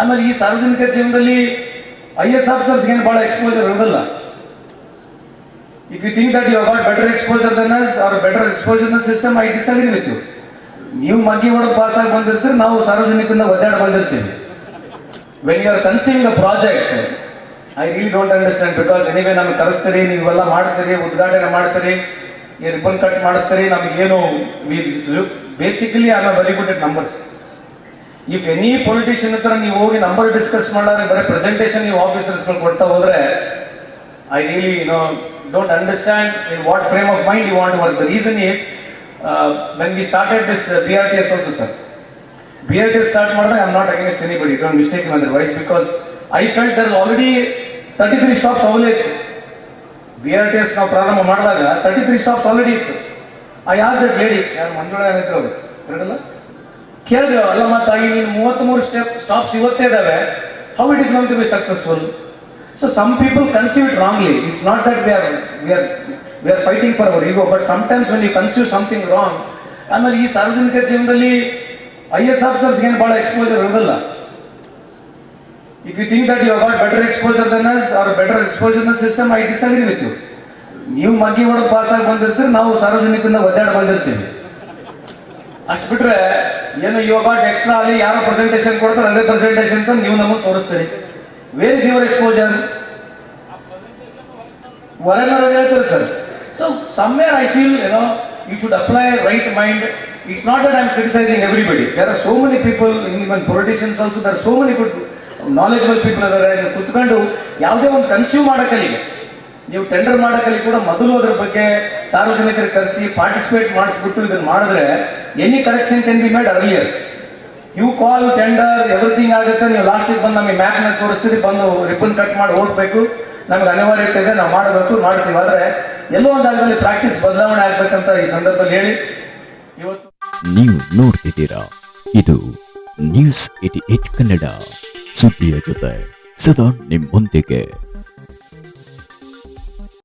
ಆಮೇಲೆ ಈ ಸಾರ್ವಜನಿಕ ಜೀವನದಲ್ಲಿ ಐ ಎಸ್ ಆಫೀಸರ್ಸ್ ಏನು ಬಹಳ ಎಕ್ಸ್ಪೋಜರ್ ಇರೋದಿಲ್ಲ. If you think that you got better exposure than us are better exposure than system I disagree with you ನೀವು ಮಗ್ಗಿ ಹೊಡೆದು ಪಾಸ್ ಆಗಿ ಬಂದಿರ್ತೀರಿ, ನಾವು ಸಾರ್ವಜನಿಕರಿಂದ ಒದ್ದಾಡಿ ಬಂದಿರ್ತೀವಿ. When you are conceiving the project I really don't understand because anyway ನಮ್ಗೆ ಕರೆಸ್ತೀರಿ, ನೀವೆಲ್ಲ ಮಾಡ್ತೀರಿ, ಉದ್ಘಾಟನೆ ಮಾಡ್ತೀರಿ ಈ ರಿಬನ್ ಕಟ್ ಮಾಡಿಸ್ತೀರಿ ನಮಗೇನು basically are very good at numbers if any politician ಹತ್ರ ನೀವು ಹೋಗಿ ನಂಬರ್ ಡಿಸ್ಕಸ್ ಮಾಡಿದ್ರೆ ಬರೀ ಪ್ರೆಸೆಂಟೇಷನ್ ನೀವು ಆಫೀಸರ್ಸ್ಗಳು ಕೊಡ್ತಾ ಹೋದ್ರೆ I really no don't understand in what frame of mind you want work the reason is when we started this B R T S also sir B R T S start ಮಾಡಿದ್ರೆ I am not against anybody don't mistake otherwise because I felt there already thirty three stops ಅವಲೇ ಇತ್ತು. B R T S ನಾವು ಪ್ರಾರಂಭ ಮಾಡಿದಾಗ thirty three stops already ಇತ್ತು. I as that lady ಯಾರು ಮಂಜುಳ ಏನಿದ್ರು ಅವರು? ಕೇಳಿದ್ರು ಅಲ್ಲ ಮತ್ತಾಗಿ ನೀನು ಮೂವತ್ತ್ಮೂರು ಸ್ಟೆಪ್ ಸ್ಟಾಪ್ಸ್ ಇವತ್ತೇ ಇದಾವೆ. How it is going to be successful so some people conceive it wrongly it's not that we are we are we are fighting for our ego but sometimes when you consume something wrong ಆಮೇಲೆ ಈ ಸಾರ್ವಜನಿಕ ಜೀವನದಲ್ಲಿ I S officers ಏನು ಭಾಳ exposure ಇರೋದಿಲ್ಲ. If you think that you about better exposure than us are better exposure than system I disagree with you ನೀವು ಮಗ್ಗಿ ಹೊಡೆದು ಪಾಸ್ ಆಗಿ ಬಂದಿರ್ತೀರಿ, ನಾವು ಸಾರ್ವಜನಿಕರಿಂದ ಒದ್ದಾಡಿ ಬಂದಿರ್ತೀವಿ. ಅಷ್ಟು ಬಿಟ್ರೆ ಏನು ಯೋಗ ಎಕ್ಸ್ಟ್ರಾ ಅಲ್ಲಿ ಯಾರು ಪ್ರೆಸೆಂಟೇಷನ್ ಕೊಡ್ತಾರೆ, ಅದೇ ಪ್ರೆಸೆಂಟೇಷನ್ ಅಂತ ನೀವು ನಮಗೆ ತೋರಿಸ್ತೀರಿ. ವೇರ್ ಇಸ್ ಯುವರ್ ಎಕ್ಸ್ಪೋಜರ್ ಹೊರಗಡೆ ಹೇಳ್ತಾರೆ sir. So somewhere I feel ಏನೋ you should apply right mind it's not that I am criticising everybody there are so many people even politicians also there so many good knowledgeable people ಅದಾರೆ ಕುತ್ಕೊಂಡು ಯಾವುದೇ ಒಂದು consume ಮಾಡಕ್ಕಲ್ಲಿಗೆ ನೀವು tender ಮಾಡೋದಲ್ಲಿ ಕೂಡ ಮೊದಲು ಅದ್ರ ಬಗ್ಗೆ ಸಾರ್ವಜನಿಕರು ಕರೆಸಿ ಪಾರ್ಟಿಸಿಪೇಟ್ ಮಾಡಿಸ್ಬಿಟ್ಟು ಇದನ್ನ ಮಾಡಿದ್ರೆ any correction can be made earlier you call tender everything ಆಗುತ್ತೆ, ನೀವು ಲಾಸ್ಟಿಗೆ ಬಂದು ನಮಗೆ ಮ್ಯಾಪ್ನಲ್ಲಿ ತೋರಿಸ್ತೀರಿ, ಬಂದು ರಿಬ್ಬನ್ ಕಟ್ ಮಾಡಿ ಹೋಗ್ಬೇಕು ನಮ್ಗೆ ಅನಿವಾರ್ಯತೆ ಇದೆ, ನಾವು ಮಾಡಬೇಕು, ಮಾಡ್ತೀವಿ. ಆದ್ರೆ ಎಲ್ಲೋ ಒಂದು ಜಾಗದಲ್ಲಿ ಪ್ರಾಕ್ಟೀಸ್ ಬದಲಾವಣೆ ಆಗ್ಬೇಕಂತ ಈ ಸಂದರ್ಭದಲ್ಲಿ ಹೇಳಿ. ಇವತ್ತು ನೀವು ನೋಡ್ತಿದ್ದೀರಾ? ಇದು ನ್ಯೂಸ್ ಏಟ್ ಕನ್ನಡ ಸುದ್ದಿಯ ಜೊತೆ. ಸದಾ ನಿಮ್ಮೊಂದಿಗೆ.